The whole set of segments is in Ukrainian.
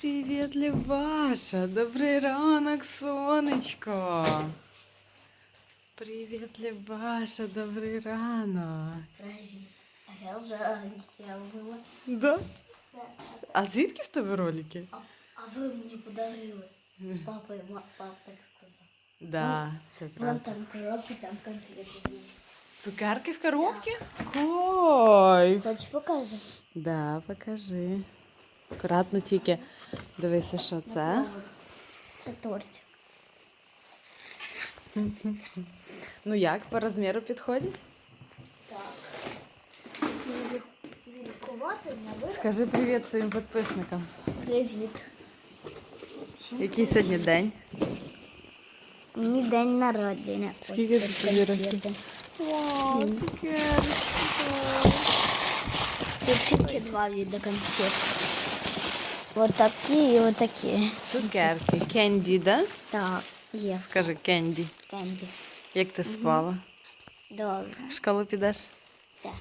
Привіт, Любаша! Добрий ранок, сонечко. Привіт, Любаша, добрий ранок. Привіт. А я вже хотіла була. Да? А звідки в тебе ролики? А, а ви мені подарили з папою, ма- пап так сказав. Да, це Вон правда. там коробки, там конфети є. Цукерки в коробці? Кайф! Хочеш покажу? Да, покажи. Акуратно тільки дивися, що це. Це торт. Ну як, по розміру підходить? Так. Вілікувати на вираз. Скажи привіт своїм підписникам. Привіт. Який сьогодні день? Мій день народження. Скільки тут тобі років? Вау, Сім. Тут тільки два вида конфет. Вот такі і вот такі. Цукерки. Кенді, да? Так, є. Скажи кенді. Кенді. Як ти спала? Добре. В школу підеш? Так.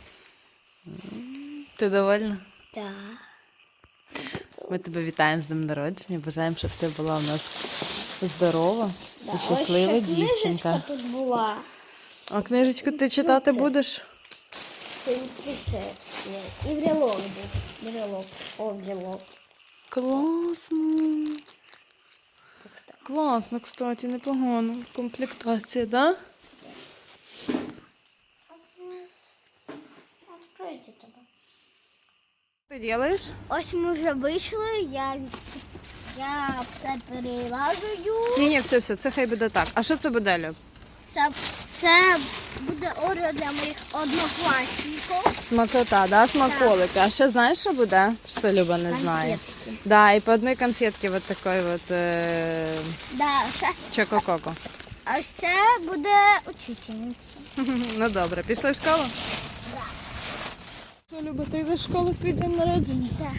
Ти довольна? Так. Ми тебе вітаємо з днем народження. Бажаємо, щоб ти була у нас здорова і щаслива дівчинка. тут була. А книжечку ти читати будеш? Це це. І брелок був. Брелок. О, брелок. Класно. Класно, кстати, непогано. Комплектація, да? Ти робиш? Ось ми вже вийшли, я, я все перелажую. Ні, ні, все, все, це хай буде так. А що це буде? Це, це буде орео для моїх однокласників. Смакота, да? Смаколики. А ще знаєш, що буде? Що Люба не знає. Конфетки. Да, і по одній конфетці вот такої вот е... Да, це, чоко-коко. а це буде учительниця. Ну добре, пішли в школу? Що, Люба, ти йдеш в школу свій день народження? Так.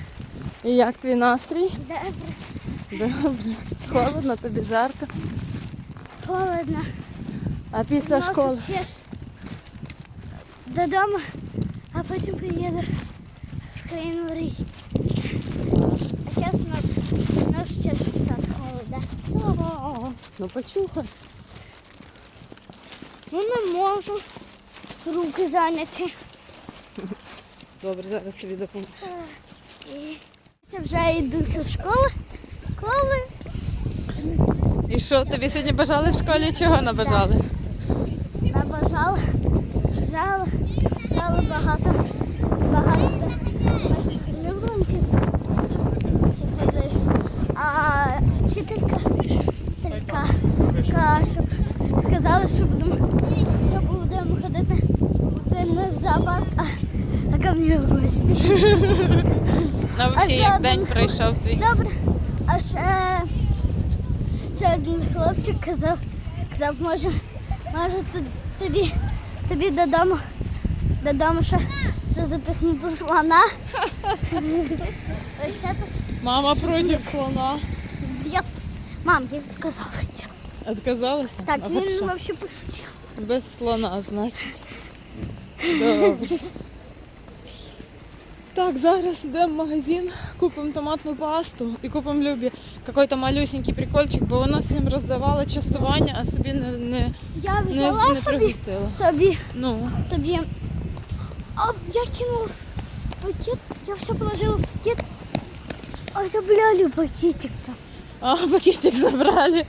І як твій настрій? Добре. Добре. Холодно, тобі жарко. Холодно. А після школи? чеш Додому, а потім приїду в країну Рій. А зараз наш, наш чешеться від холода. Ну почухай. Ну не можу. Руки зайняті. Добре, зараз тобі допоможу. Я вже йду зі школи. Школи. І що, тобі сьогодні бажали в школі? Чого набажали? Бажала. Бажала багато. Багато. Наших улюбленців. А вчителька така, щоб сказала, що будемо, що будемо ходити не в зоопарк, а, а ко мені в гості. Ну, взагалі, як день пройшов твій? Добре. А ще, ще один хлопчик казав, казав, може, може тобі, тобі додому, додому ще, ще запихнути слона. Ось це так. Мама проти слона. Я... Мам, я відказала. Отказалася? Так, А він взагалі пошутив. Без слона, значить. Добре. Так, зараз йдемо в магазин, купимо томатну пасту і купимо Любі якийсь малюсенький прикольчик, бо вона всім роздавала частування, а собі не, не, Я не, взяла не собі, пригостила. собі, Ну, собі. О, я кинула пакет, я все положила в пакет. Ой, забляли пакетик там. а пакетик забрали.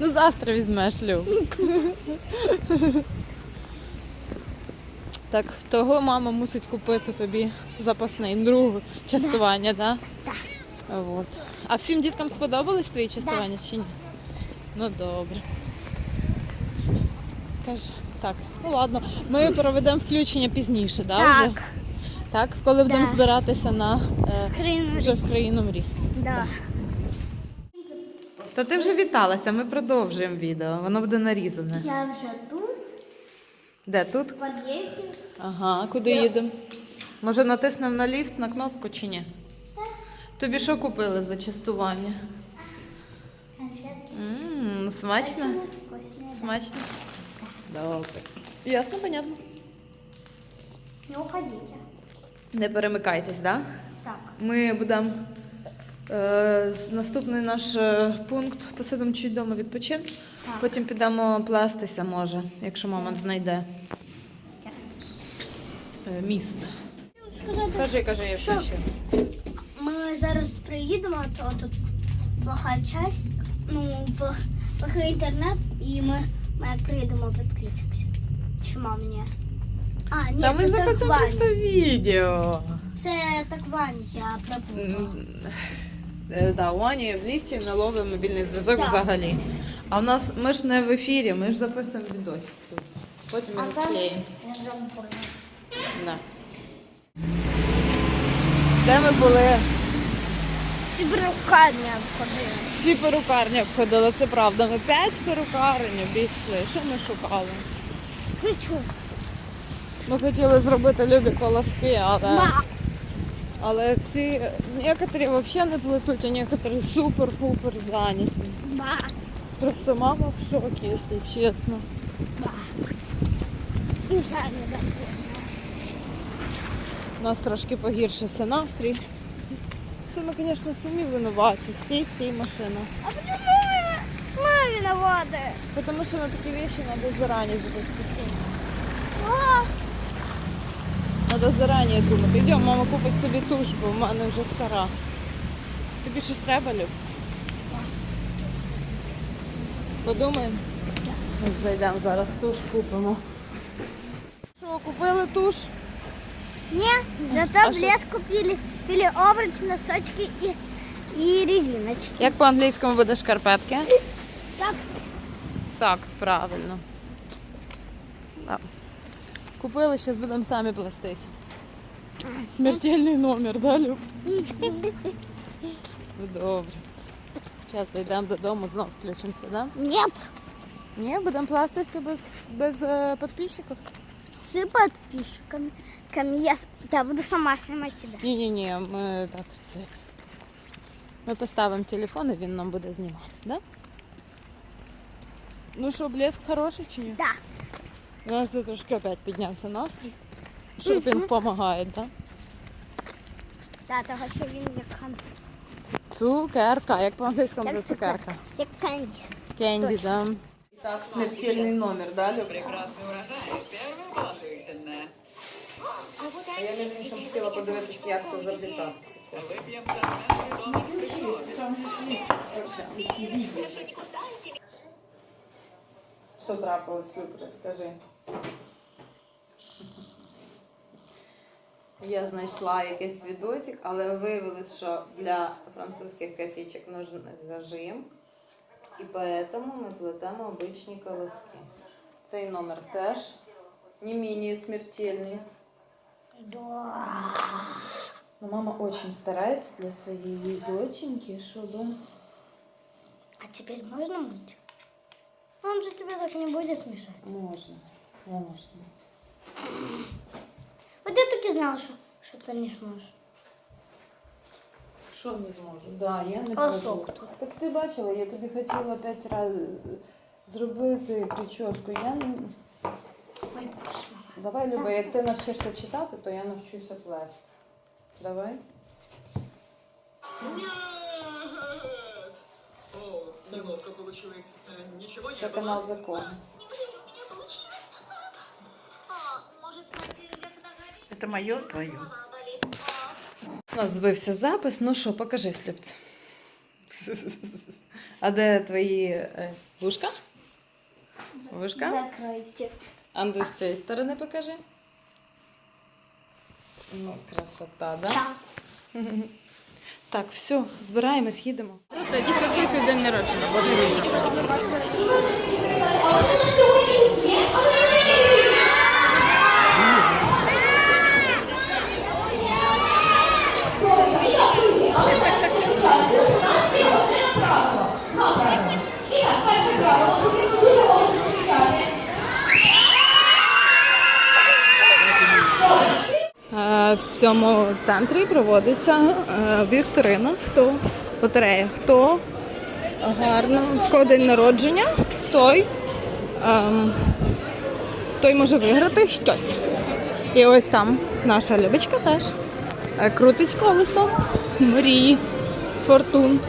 Ну завтра візьмеш, Люб. Так, того мама мусить купити тобі запасний друге частування, так? Так. Да? Вот. А всім діткам сподобались твої частування чи ні? Ну добре. Каже, так, ну ладно, ми проведемо включення пізніше, да, вже? Так, Так, коли будемо Да. збиратися на е, вже в країну мрій. Да. Та ти вже віталася, ми продовжуємо відео. Воно буде нарізане. Я вже тут, Де тут? в під'їзді. Ага, куди їдемо? Може натиснемо на ліфт на кнопку чи ні? Тобі що купили за частування? Ммм, смачно? Смачно? Добре. Ясно, понятно. Не уходите. Не перемикайтесь, так? Да? Так. Ми будемо Е, Наступний наш е, пункт посидимо чуть вдома відпочинку. Так. Потім підемо плестися, може, якщо мама знайде е, місце. Кажи, кажи, я Що? Ми зараз приїдемо, то тут плоха часть, ну, плох- плохий інтернет, і ми, ми як приїдемо, підключимося. Чи мам, ні? А, ні, Та ми це так записуємо Ваня. відео. Це так Ваня, я пропутала. Е, Да, у Ані в ліфті не ловить мобільний зв'язок Так. взагалі. А в нас ми ж не в ефірі, ми ж записуємо відосик тут. Потім поняла. Да. Де ми були? Всі перукарні обходили. Всі перукарні обходили, це правда. Ми п'ять перукарень обійшли. Що ми шукали? Кричу. Ми хотіли зробити любі колоски, але, Ма. але всі некоторі взагалі не плетуть, а некоторі супер-пупер зайняті. Ба. Просто мама в шокі, якщо чесно. У нас трошки погіршився настрій. Це ми, звісно, самі винуваті. Стій, стій, машина. А почему ми виноваты? Тому що на такі речі треба зарані запустити. Треба зарані думати. Йдемо, мама купить собі туш, бо в мене вже стара. Тобі щось треба, Люб? Подумаємо. Зайдемо зараз туш купимо. Що, купили туш? Не, зато в лес купили, купили обруч, носочки и, и резиночки. Як по-англійському буде шкарпетки? Так, Сакс, правильно. Да. Купили, зараз будемо самі плестися. Смертельний номер, да, Люб? Добре. Зараз дійдемо додому, знов включимося, да? нет, Ні, будемо пластися без, без е, підписчиків? с подписчиками. Ками я, с- я буду сама снимать тебя. Ні-ні-ні, ми так це. Ми поставимо телефон і він нам буде знімати, да? Ну що, блеск хороший чи ні? Да. У нас тут трошки опять піднявся настрій. Шопінг допомагає, так? Да, того що він як кан. Цукерка, як по-англійському буде цукерка. Як канді. Кенді, да. Так, смертельний номер, да, Люб? Прекрасный урожай. Первое положительное. А я між іншим хотіла подивитися, як це запікати. Выпьем за центр донорской крови. Що трапилось, Люб, розкажи. Я знайшла якийсь відосик, але виявилось, що для французьких косичок нужен зажим. І поэтому ми плетемо обичні колоски. Цей номер теж не менее смертельний. Да. Но мама очень старается для своей доченьки, чтобы... А теперь можно мыть? Он же тебе так не будет мешать. Можно, конечно. Вот я так и знала, что, что ты не сможешь. Що не зможу? Да, я не Колосок кажу. тут. Так ти бачила, я тобі хотіла п'ять разів зробити прическу. Я не... Ой, пошла. Давай, Люба, як ти навчишся читати, то я навчуся плести. Давай. Нет! О, неловко получилось. Э, Ничего не Це было. канал закону. Это мое, твое. Голова болит. А, У нас збився запис. Ну що, покажи, Слюбці. А де твої е, вушка? Вушка? Закройте. Анду з цієї сторони покажи. Ну, красота, да? Так, все, збираємось, їдемо. Просто які цей день народження. В цьому центрі проводиться е, вікторина. Хто лотерея, хто гарно, в кого день народження, той, ем, той може виграти щось. І ось там наша Любочка теж е, крутить колесо мрії. Фортун.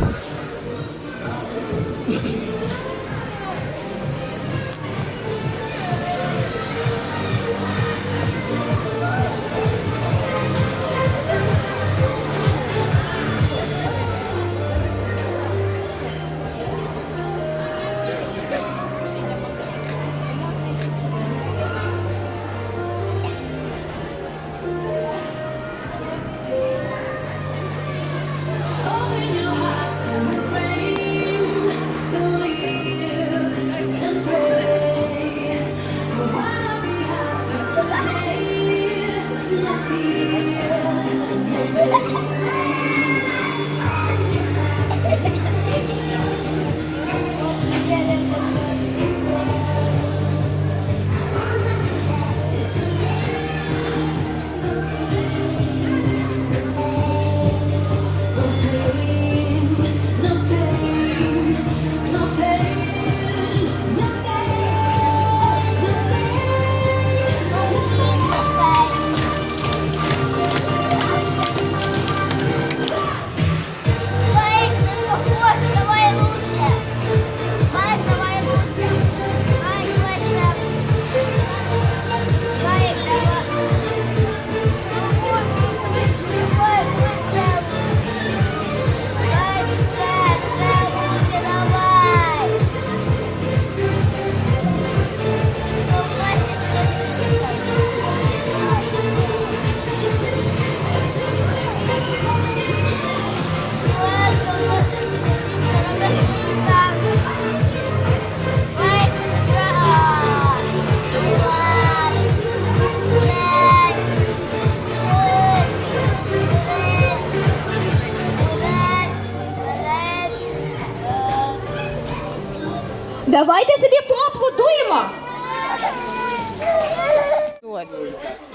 Давайте собі поаплодуємо.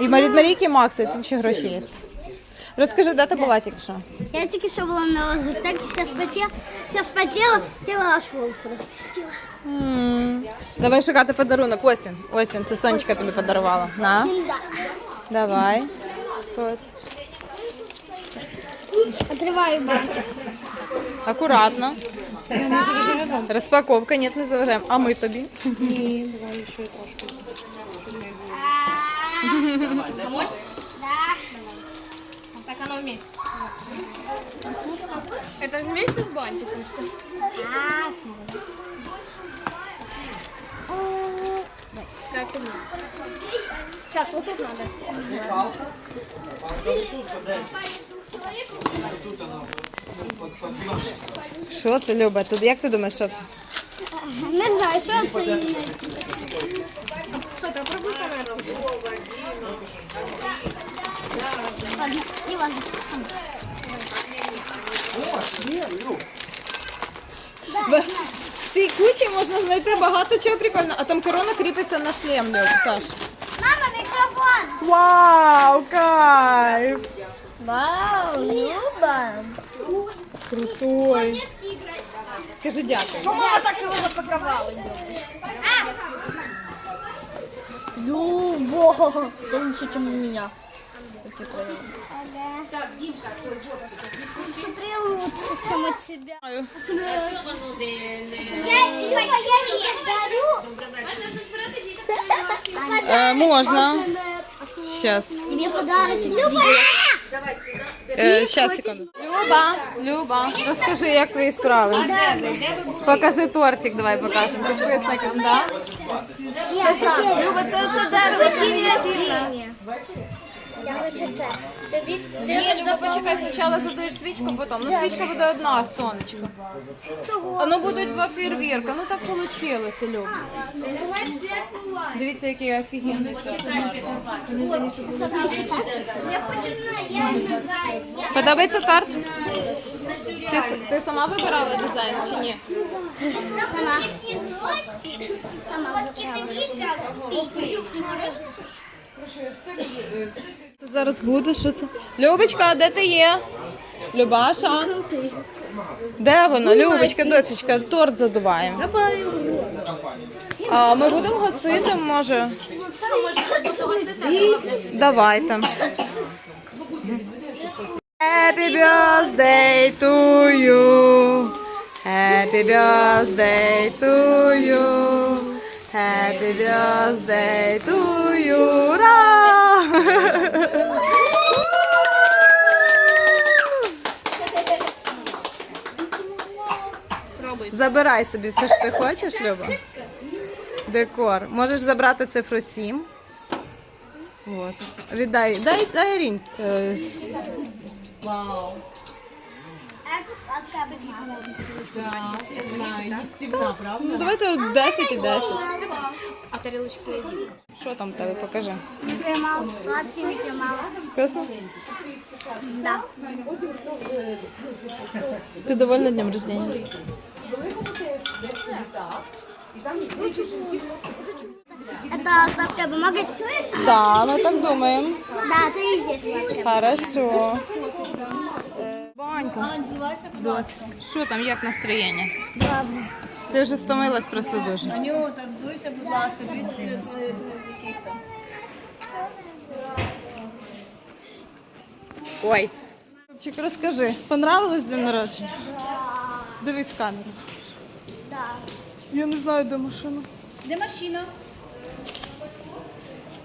І від Марійки Макса, і тут ще гроші є. Розкажи, де ти була тільки що? Я тільки що була на лазертекі, зараз потіла, зараз потіла, тіла аж волоси розпустила. М, Давай шукати подарунок. Ось він. Ось він, це Сонечка тобі подарувала. На, давай. От. Отриваю бантик. Акуратно. Розпаковка, ні, не заважаємо. А ми тобі? Так оно вместе. Это вместе с бантиком все? Как это? Сейчас, вот тут надо. Що це, Люба? Тут як ти думаєш, що це? Не знаю, що це. Ладно, не важно. В цій кучі можна знайти багато чого прикольного, а там корона кріпиться на шлем, Люба, Саш. Мама, мікрофон! Вау, кайф! Вау, Люба! Крутой. Кажи дякую. Мама так его запаковала. Люба! Ты лучше, чем у меня. Смотри, лучше, чем от тебя. Я, Люба, я тебе дарю. Е, можна. Щас. Тебе подарочек. Люба! Е, щас, секунду. Люба, Люба, розкажи, як твої справи. Покажи тортик, давай покажемо. Підписникам, да? Це сад. Люба, це, це дерево. Я хочу це. Тобі Ні, Люба, почекай, спочатку задуєш свічку, потім. Ну, свічка буде одна, сонечко. А ну будуть два фейерверка. Ну так вийшло, Люба. Дивіться, який офігенний. Я хочу. Подобається тарт? Ти, ти сама вибирала дизайн чи ні? Сама. Це зараз буде, що це? Любочка, а де ти є? Любаша? Де вона? Любочка, дочечка, торт задуваємо. А ми будемо гасити, може? Давайте. Happy birthday to you. Happy birthday to you. Happy birthday to you. Ура! Забирай собі все, що ти хочеш, Люба. Декор. Можеш забрати цифру 7. От. Віддай. Дай, дай Арінь. Е, Вау. Ну, давайте от 10 і 10. А тарілочки є діти. Що там в тебе? Покажи. Мало. Сладкий Микки Маус. Вкусно? Да. Ти довольна днем рождения? Это сладкая бумага. Да, ми так думаємо. Да, это и есть сладкая. Хорошо. Банька. Що там, як настроєння? Добре. Ти вже стомилась просто дуже. Анюта, взуйся, будь ласка, дві секрет якийсь там. Ой. Чик, розкажи, понравилось день народження? Дивись в камеру. Да. Я не знаю, де машина. Де машина?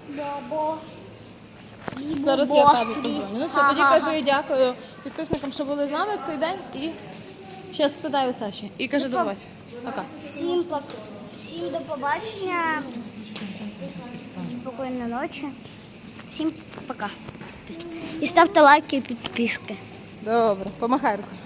Бобо. Зараз я папі позвоню. Ну все, тоді кажу і дякую підписникам, що були з нами в цей день. І зараз спитаю Саші. І каже до побачення. Пока. Всім, по... Всім до побачення. Спокійної ночі. Всім пока. І ставте лайки і підписки. Добре, помахай рукою.